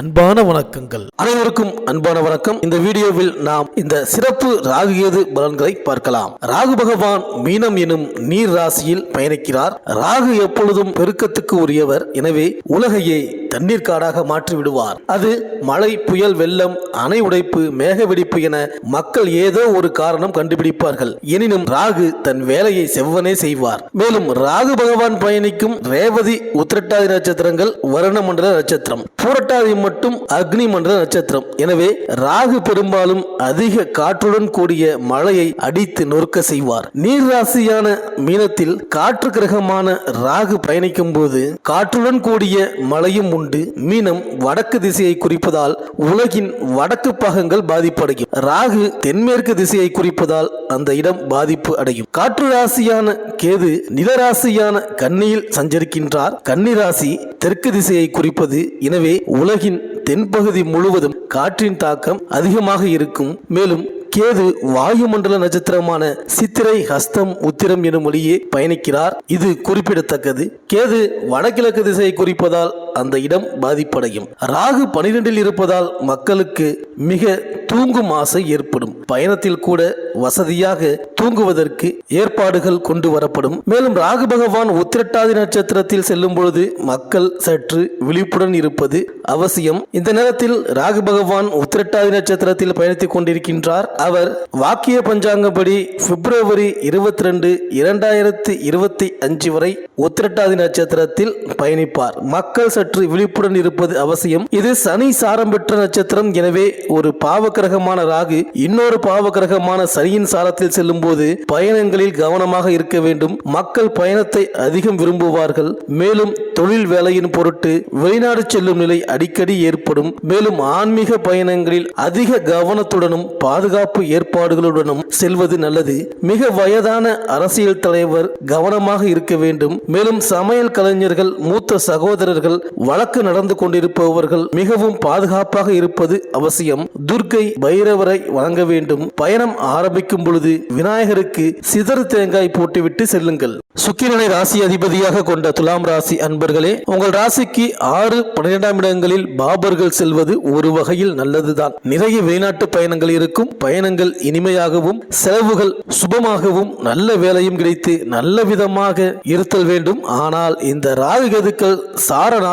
அன்பான வணக்கங்கள். அனைவருக்கும் அன்பான வணக்கம். இந்த வீடியோவில் நாம் இந்த சிறப்பு ராகு கேது பலன்களை பார்க்கலாம். ராகு பகவான் மீனம் எனும் நீர் ராசியில் பயணிக்கிறார். ராகு எப்பொழுதும் பெருக்கத்துக்கு உரியவர். எனவே உலகையே தண்ணீர் காடாக மாற்றி விடுவார். அது மழை புயல் வெள்ளம் அணை உடைப்பு மேக வெடிப்பு என மக்கள் ஏதோ ஒரு காரணம் கண்டுபிடிப்பார்கள். எனினும் ராகு தன் வேலையை செவ்வனே செய்வார். மேலும் ராகு பகவான் பயணிக்கும் ரேவதி உத்திரட்டாதி நட்சத்திரங்கள் வருண மண்டல நட்சத்திரம் பூரட்டாதி மட்டும் அக்னி மண்டல நட்சத்திரம். எனவே ராகு பெரும்பாலும் அதிக காற்றுடன் கூடிய மழையை அடித்து நொறுக்க செய்வார். நீர் ராசியான மீனத்தில் காற்று கிரகமான ராகு பயணிக்கும் போது காற்றுடன் கூடிய மழையும் உண்டு. மீனம் வடக்கு திசையை குறிப்பதால் உலகின் வடக்கு பாகங்கள் பாதிப்படையும். ராகு தென்மேற்கு திசையை குறிப்பதால் அந்த இடம் பாதிப்பு அடையும். காற்று ராசியான கேது நிலராசியான கன்னியில் சஞ்சரிக்கின்றார். கன்னி ராசி தெற்கு திசையை குறிப்பது. எனவே உலகின் தென்பகுதி முழுவதும் காற்றின் தாக்கம் அதிகமாக இருக்கும். மேலும் கேது வாயுமண்டல நட்சத்திரமான சித்திரை ஹஸ்தம் உத்திரம் எனும் வழியே பயணிக்கிறார். இது குறிப்பிடத்தக்கது. கேது வடகிழக்கு திசையை குறிப்பதால் அந்த இடம் பாதிப்படையும். ராகு பனிரெண்டில் இருப்பதால் மக்களுக்கு மிக தூங்கும் ஆசை ஏற்படும். பயணத்தில் கூட வசதியாக தூங்குவதற்கு ஏற்பாடுகள் கொண்டு வரப்படும். மேலும் ராகு பகவான் உத்திரட்டாதி நட்சத்திரத்தில் செல்லும் பொழுது மக்கள் சற்று விழிப்புடன் இருப்பது அவசியம். இந்த நேரத்தில் ராகு பகவான் உத்திரட்டாதி நட்சத்திரத்தில் பயணித்துக் கொண்டிருக்கின்றார். அவர் வாக்கிய பஞ்சாங்கப்படி பிப்ரவரி இருபத்தி ரெண்டு இரண்டாயிரத்தி இருபத்தி அஞ்சு வரை உத்திரட்டாதி நட்சத்திரத்தில் பயணிப்பார். மக்கள் சற்று விழிப்புடன் இருப்பது அவசியம். இது சனி சாரம் பெற்ற நட்சத்திரம். எனவே ஒரு பாவக்கிரகமான ராகு இன்னொரு பாவக்கிரகமான சனியின் சாரத்தில் செல்லும் போது பயணங்களில் கவனமாக இருக்க வேண்டும். மக்கள் பயணத்தை அதிகம் விரும்புவார்கள். மேலும் தொழில் வேலையின் பொருட்டு வெளிநாடு செல்லும் நிலை அடிக்கடி ஏற்படும். மேலும் ஆன்மீக பயணங்களில் அதிக கவனத்துடனும் பாதுகாப்பு ஏற்பாடுகளுடனும் செல்வது நல்லது. மிக வயதான அரசியல் தலைவர் கவனமாக இருக்க வேண்டும். மேலும் சமையல் கலைஞர்கள் மூத்த சகோதரர்கள் வழக்கு நடந்து கொண்டிருப்பவர்கள் மிகவும் பாதுகாப்பாக இருப்பது அவசியம். துர்க்கை பைரவரை வணங்க வேண்டும். பயணம் ஆரம்பிக்கும் பொழுது விநாயகருக்கு சிதறு தேங்காய் போட்டுவிட்டு செல்லுங்கள். சுக்கிரனை ராசி அதிபதியாக கொண்ட துலாம் ராசி அன்பர்களே உங்கள் ராசிக்கு ஆறு பன்னிரெண்டாம் இடங்களில் பாபர்கள் செல்வது ஒரு வகையில் நல்லதுதான். நிறைய வெளிநாட்டு பயணங்கள் இருக்கும். பயணங்கள் இனிமையாகவும் செலவுகள் சுபமாகவும் நல்ல வேலையும் கிடைத்து நல்ல விதமாக இருத்தல் வேண்டும். ஆனால் இந்த ராகு கதுக்கள்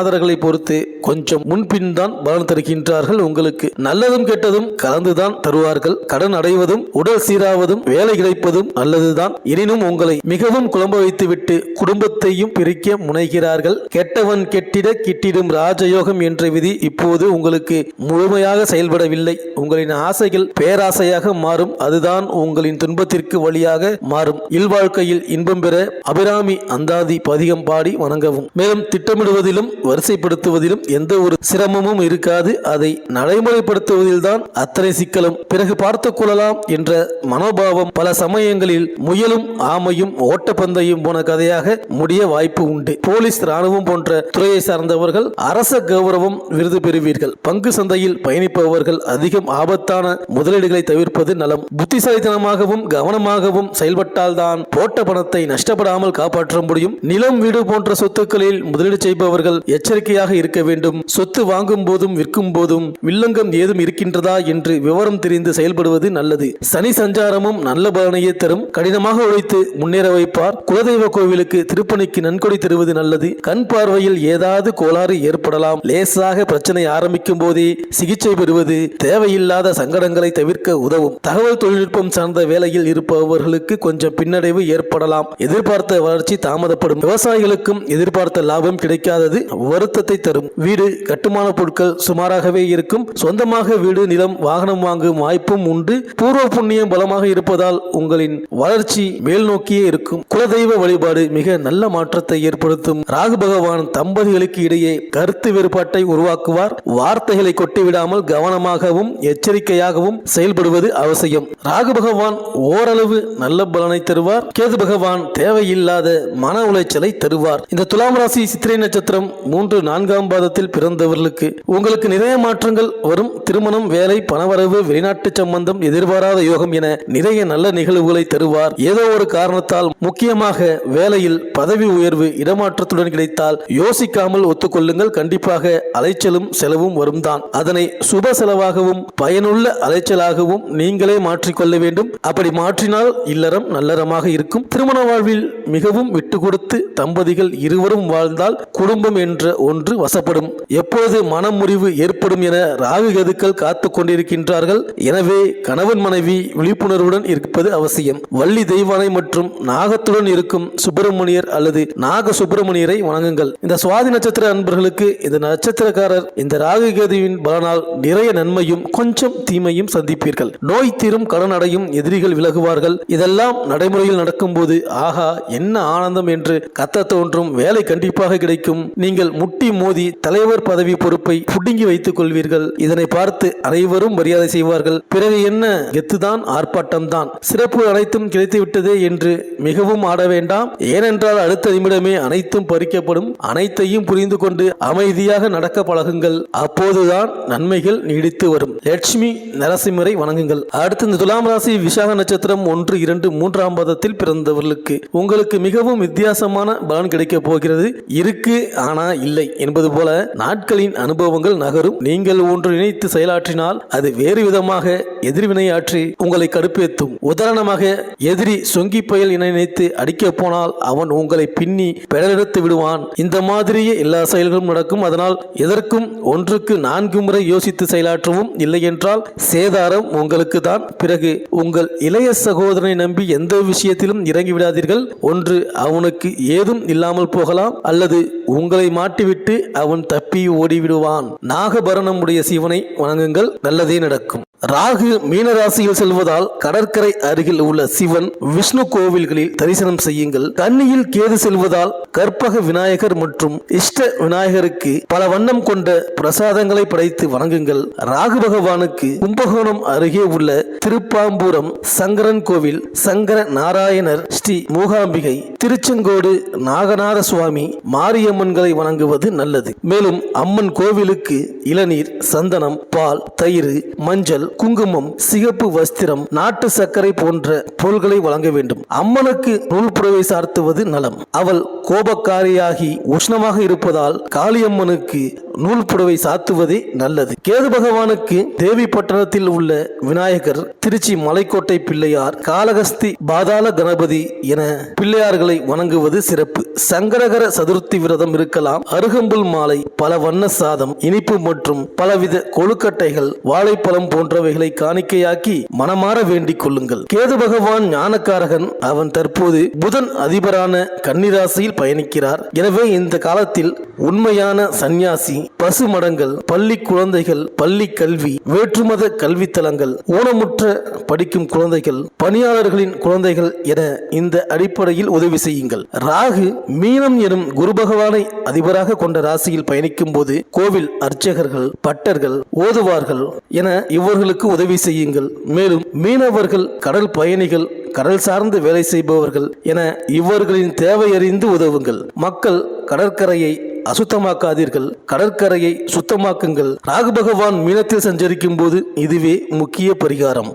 சாரநாதர்களை பொறுத்து கொஞ்சம் முன்பின் தான் பலன் தருகின்றார்கள். உங்களுக்கு நல்லதும் கெட்டதும் கலந்துதான் தருவார்கள். கடன் அடைவதும் உடல் சீராவதும் வேலை கிடைப்பதும் நல்லதுதான். எனினும் உங்களை மிகவும் குழம்ப வைத்துவிட்டு குடும்பத்தையும் பிரிக்க முனைகிறார்கள். கெட்டவன் கெட்டிட கிட்டிடும் ராஜயோகம் என்ற விதி இப்போது உங்களுக்கு முழுமையாக செயல்படவில்லை. உங்களின் ஆசைகள் பேராசையாக மாறும். அதுதான் உங்களின் துன்பத்திற்கு வழியாக மாறும். இல்வாழ்க்கையில் இன்பம் பெற அபிராமி அந்தாதி பதிகம் பாடி வணங்கவும். மேலும் திட்டமிடுவதிலும் வரிசைப்படுத்துவதிலும் எந்த ஒரு சிரமமும் இருக்காது. அதை நடைமுறைப்படுத்துவதில்தான் அத்தனை சிக்கலும். பிறகு பார்த்துக் கொள்ளலாம் என்ற மனோபாவம் பல சமயங்களில் முயலும் ஆமையும் ஓட்டப்பந்தயம் போன கதையாக முடிய வாய்ப்பு உண்டு. போலீஸ் ராணுவம் போன்ற துறையை சார்ந்தவர்கள் அரச கௌரவம் விருது பெறுவீர்கள். பங்கு சந்தையில் பயணிப்பவர்கள் அதிகம் ஆபத்தான முதலீடுகளை தவிர்ப்பது நலம். புத்திசாலித்தனமாகவும் கவனமாகவும் செயல்பட்டால்தான் போட்ட பணத்தை நஷ்டப்படாமல் காப்பாற்ற முடியும். நிலம் வீடு போன்ற சொத்துக்களில் முதலீடு செய்பவர்கள் எச்சரிக்கையாக இருக்க வேண்டும். சொத்து வாங்கும் போதும் விற்கும் போதும் வில்லங்கம் ஏதும் இருக்கின்றதா என்று விவரம் தெரிந்து செயல்படுவது நல்லது. சனி சஞ்சாரமும் நல்ல பலனையே தரும். கடினமாக உழைத்து முன்னேற வைப்பார். குலதெய்வ கோவிலுக்கு திருப்பணிக்கு நன்கொடை தருவது நல்லது. கண் பார்வையில் ஏதாவது கோளாறு ஏற்படலாம். லேசாக பிரச்சனை ஆரம்பிக்கும் போதே சிகிச்சை பெறுவது தேவையில்லாத சங்கடங்களை தவிர்க்க உதவும். தகவல் தொழில்நுட்பம் சார்ந்த வேலையில் இருப்பவர்களுக்கு கொஞ்சம் பின்னடைவு ஏற்படலாம். எதிர்பார்த்த வளர்ச்சி தாமதப்படும். விவசாயிகளுக்கும் எதிர்பார்த்த லாபம் கிடைக்காதது வருத்தத்தை தரும். வீடு கட்டுமான பொருட்கள் சுமாராகவே இருக்கும். சொந்தமாக வீடு நிலம் வாகனம் வாங்கும் வாய்ப்பும் உண்டு. பூர்வ புண்ணியம் பலமாக இருப்பதால் உங்களின் வளர்ச்சி மேல் நோக்கியே இருக்கும். குலதெய்வ வழிபாடு மிக நல்ல மாற்றத்தை ஏற்படுத்தும். ராகு பகவான் தம்பதிகளுக்கு இடையே கருத்து வேறுபாட்டை உருவாக்குவார். வார்த்தைகளை கொட்டிவிடாமல் கவனமாகவும் எச்சரிக்கையாகவும் செயல்படுவது அவசியம். ராகு பகவான் ஓரளவு நல்ல பலனை தருவார். கேது பகவான் தேவையில்லாத மன உளைச்சலை தருவார். இந்த துலாம் ராசி சித்திரை நட்சத்திரம் மூன்று நான்காம் பாதத்தில் பிறந்தவர்களுக்கு உங்களுக்கு நிறைய மாற்றங்கள் வரும். திருமணம் வேலை பணவரவு வெளிநாட்டு சம்பந்தம் எதிர்பாராத யோகம் என நிறைய நல்ல நிகழ்வுகளை தருவார். ஏதோ ஒரு காரணத்தால் முக்கியமாக வேலையில் பதவி உயர்வு இடமாற்றத்துடன் கிடைத்தால் யோசிக்காமல் ஒத்துக்கொள்ளுங்கள். கண்டிப்பாக அலைச்சலும் செலவும் வரும் தான் அதனை சுப செலவாகவும் பயனுள்ள அலைச்சலாகவும் நீங்களே மாற்றிக்கொள்ள வேண்டும். அப்படி மாற்றினால் இல்லறம் நல்லறமாக இருக்கும். திருமண வாழ்வில் மிகவும் விட்டு கொடுத்து தம்பதிகள் இருவரும் வாழ்ந்தால் குடும்பம் என்ற ஒன்று வசப்படும். எப்பொழுது மனமுறிவு ஏற்படும் என ராகு கதுக்கள் காத்து கொண்டிருக்கின்றார்கள். எனவே கணவன் மனைவி விழிப்புணர்வுடன் இருப்பது அவசியம். வள்ளி தெய்வானை மற்றும் நாகத்துடன் இருக்கும் சுப்பிரமணியர் அல்லது நாக சுப்பிரமணியரை வணங்குங்கள். இந்த சுவாதி நட்சத்திர அன்பர்களுக்கு இந்த நட்சத்திரக்காரர் இந்த ராகு கேதுவின் பலனால் நிறைய நன்மையும் கொஞ்சம் தீமையும் சந்திப்பீர்கள். நோய் தீரும் கடன் அடையும் எதிரிகள் விலகுவார்கள். இதெல்லாம் நடைமுறையில் நடக்கும்போது ஆகா என்ன ஆனந்தம் என்று கத்த தோன்றும் வேலை கண்டிப்பாக கிடைக்கும். நீங்கள் முட்டி மோதி தலைவர் பதவி பொறுப்பை புடுங்கி வைத்துக் கொள்வீர்கள். இதனை பார்த்து அனைவரும் மரியாதை செய்வார்கள். பிறகு என்ன? கெத்துதான் ஆர்ப்பாட்டம் தான் சிறப்பு அனைத்தும் கிடைத்துவிட்டதே என்று மிகவும் ஆட வேண்டாம். ஏனென்றால் அடுத்த நிமிடமே அனைத்தும் பறிக்கப்படும். அனைத்தையும் புரிந்து கொண்டு அமைதியாக நடக்க பழகுங்கள். அப்போதுதான் நன்மைகள் நீடித்து வரும். லட்சுமி நரசிம்மரை வணங்குங்கள். அடுத்து இந்த துலாம் ராசி விசாக நட்சத்திரம் ஒன்று இரண்டு மூன்றாம் பதத்தில் பிறந்தவர்களுக்கு உங்களுக்கு மிகவும் வித்தியாசமான பலன் கிடைக்கப் போகிறது. இருக்கு ஆனா இல்லை என்பது போல நாட்களின் அனுபவங்கள் நகரும். நீங்கள் ஒன்று நினைத்து செயலாற்றினால் அது வேறு விதமாக எதிர்வினையாற்றி உங்களை கடுப்பேத்தும். உதாரணமாக எதிரி சொங்கி புயல் என நினைத்து அடிக்கப் போனால் அவன் உங்களை பின்னி பெடலெடுத்து விடுவான். இந்த மாதிரியே எல்லா செயல்களும் நடக்கும். அதனால் எதற்கும் ஒன்றுக்கு நான்கு முறை யோசித்து செயலாற்றவும் இல்லை என்றால் சேதாரம் உங்களுக்கு தான். பிறகு உங்கள் இளைய சகோதரனை நம்பி எந்த விஷயத்திலும் இறங்கிவிடாதீர்கள். ஒன்று அவனுக்கு ஏதும் இல்லாமல் போகலாம். அல்லது உங்களை மாட்டிவிட்டு அவன் தப்பி ஓடிவிடுவான். நாகபரணமுடைய சிவனை வணங்குங்கள். நல்லதே நடக்கும். ராகு மீனராசியில் செல்வதால் கடற்கரை அருகில் உள்ள சிவன் விஷ்ணு கோவில்களில் தரிசனம் செய்யுங்கள். கன்னியில் கேது செல்வதால் கற்பக விநாயகர் மற்றும் இஷ்ட விநாயகருக்கு பல வண்ணம் கொண்ட பிரசாதங்களை படைத்து வணங்குங்கள். ராகு பகவானுக்கு கும்பகோணம் அருகே உள்ள திருப்பாம்பூரம் சங்கரன் கோவில் சங்கர நாராயணர் ஸ்ரீ மூகாம்பிகை திருச்செங்கோடு நாகநாத சுவாமி மாரியம்மன்களை வணங்குவது நல்லது. மேலும் அம்மன் கோவிலுக்கு இளநீர் சந்தனம் பால் தயிர் மஞ்சள் குங்குமம் சிகப்பு வஸ்திரம் நாட்டு சர்க்கரை போன்ற பொருள்களை வழங்க வேண்டும். அம்மனுக்கு நூல் புடவை சார்த்துவது நலம். அவள் கோபக்காரியாகி உஷ்ணமாக இருப்பதால் காளியம்மனுக்கு நூல் புடவை சாத்துவதே நல்லது. கேது பகவானுக்கு தேவி பட்டணத்தில் உள்ள விநாயகர் திருச்சி மலைக்கோட்டை பிள்ளையார் காலகஸ்தி பாதாள கணபதி என பிள்ளையார்களை வணங்குவது சிறப்பு. சங்கரகர சதுர்த்தி விரதம் இருக்கலாம். அருகம்புல் மாலை பல வண்ண சாதம் இனிப்பு மற்றும் பலவித கொழுக்கட்டைகள் வாழைப்பழம் போன்றவைகளை காணிக்கையாக்கி மனமாற வேண்டிக் கொள்ளுங்கள். கேது பகவான் ஞானக்காரகன். அவன் தற்போது புதன் அதிபரான கன்னிராசியில் பயணிக்கிறார். எனவே இந்த காலத்தில் உண்மையான சந்நியாசி பசு மடங்கள் பள்ளி குழந்தைகள் பள்ளி கல்வி வேற்றுமத கல்வித்தலங்கள் ஊனமுற்ற படிக்கும் குழந்தைகள் பணியாளர்களின் குழந்தைகள் என இந்த அடிப்படையில் உதவி செய்யுங்கள். ராகு மீனம் எனும் குரு பகவானை அதிபராக கொண்ட ராசியில் பயணிக்கும் போது கோவில் அர்ச்சகர்கள் பட்டர்கள் ஓதுவார்கள் என இவர்களுக்கு உதவி செய்யுங்கள். மேலும் மீனவர்கள் கடல் பயணிகள் கடல் சார்ந்து வேலை செய்பவர்கள் என இவர்களின் தேவையறிந்து உதவுங்கள். மக்கள் கடற்கரையை அசுத்தமாக்காதீர்கள். கடற்கரையை சுத்தமாக்குங்கள். ராகு பகவான் மீனத்தில் சஞ்சரிக்கும் போது இதுவே முக்கிய பரிகாரம்.